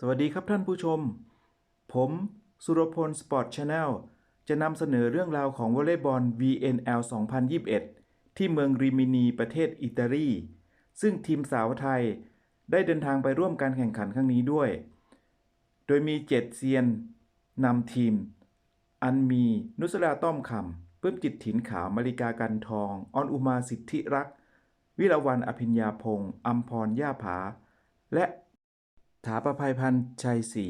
สวัสดีครับท่านผู้ชม ผมสุรพลสปอร์ตชาแนลจะนำเสนอเรื่องราวของวอลเลย์บอล VNL 2021 ที่เมืองริมินีประเทศอิตาลี ซึ่งทีมสาวไทยได้เดินทางไปร่วมการแข่งขันครั้งนี้ด้วย โดยมีเจ็ดเซียนนำทีม อันมีนุสราต้อมคำปลื้มจิตถินขาวมาริกากันทอง ออนอุมาสิทธิรักษ์วิรวันอภิญญาพงศ์อัมพรย่าผา และ ถาประภัยพันธ์ชัยศรี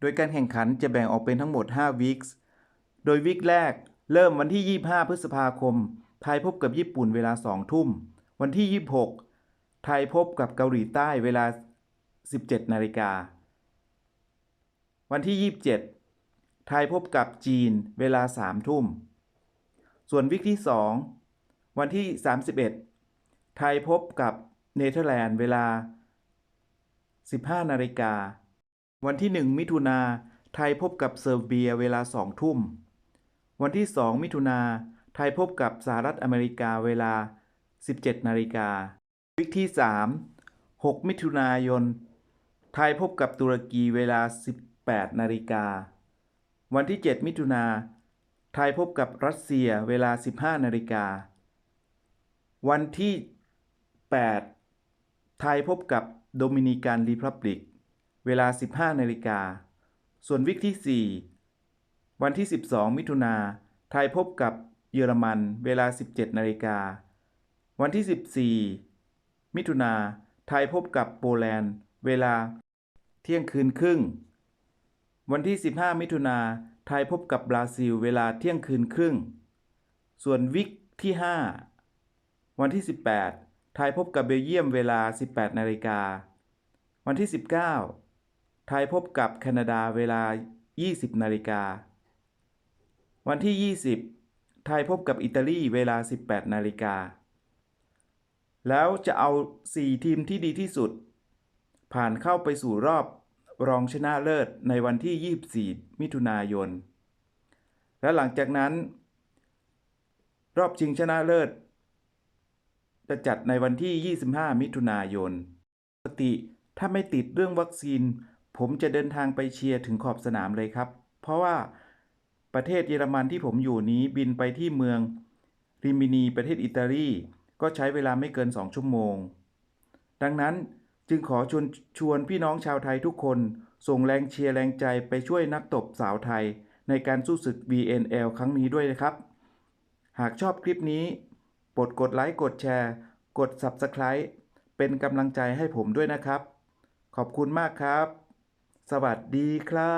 โดยการแข่งขันจะแบ่งออกเป็นทั้งหมด 5 วีคส์โดยวีคแรกเริ่มวันที่ 25 พฤษภาคม ไทยพบกับญี่ปุ่นเวลา 2 ทุ่ม วันที่ 26 ไทยพบกับเกาหลีใต้เวลา 17 นาฬิกา วันที่ 27 ไทยพบกับจีนเวลา 3 ทุ่ม ส่วนวิกที่ 2 วันที่ 31 ไทยพบกับเนเธอร์แลนด์เวลา 15 นาฬิกา วันที่ 1 มิถุนาไทยพบกับเซอร์เบียเวลา 2 ทุ่ม วันที่ 2 มิถุนาไทยพบกับสหรัฐอเมริกาเวลา 17 นาฬิกา วิกที่ 3 6 มิถุนายน ไทยพบกับตุรกีเวลา 18 นาฬิกา วันที่ 7 มิถุนาไทยพบกับรัสเซียเวลา 15 นาฬิกา วันที่ 8 ไทยพบกับโดมินิกันรีพับลิก เวลา 15นาฬิกา ส่วนวิกที่ 4 วันที่ 12 มิถุนาไทยพบกับเยอรมัน เวลา 17นาฬิกา วันที่ 14 มิถุนาไทยพบกับโปแลนด์ เวลาเที่ยงคืนครึ่ง วันที่ 15 มิถุนาไทยพบกับบราซิล เวลาเที่ยงคืนครึ่ง ส่วนวิกที่ 5 วันที่ 18 ไทยพบกับเบลเยียมเวลา 18 นาฬิกา วันที่ 19 ไทยพบกับแคนาดาเวลา 20 นาฬิกา วันที่ 20 ไทยพบกับอิตาลีเวลา 18 นาฬิกา แล้วจะเอา 4 ทีมที่ดีที่สุด ผ่านเข้าไปสู่รอบรองชนะเลิศในวันที่ 24 มิถุนายน และหลังจากนั้น รอบชิงชนะเลิศ จะจัดในวันที่ 25 มิถุนายน ปกติถ้าไม่ติดเรื่องวัคซีน ผมจะเดินทางไปเชียร์ถึงขอบสนามเลยครับ เพราะว่าประเทศเยอรมันที่ผมอยู่นี้บินไปที่เมืองริมินีประเทศอิตาลี ก็ใช้เวลาไม่เกิน 2 ชั่วโมง ดังนั้นจึงขอชวนชวนพี่น้องชาวไทยทุกคน ส่งแรงเชียร์แรงใจไปช่วยนักตบสาวไทย ในการสู้ศึก BNL ครั้งนี้ด้วยนะครับ หากชอบคลิปนี้ โปรดกดไลค์กดแชร์ กด Subscribe เป็นกำลังใจให้ผมด้วยนะครับ ขอบคุณมากครับ สวัสดีครับ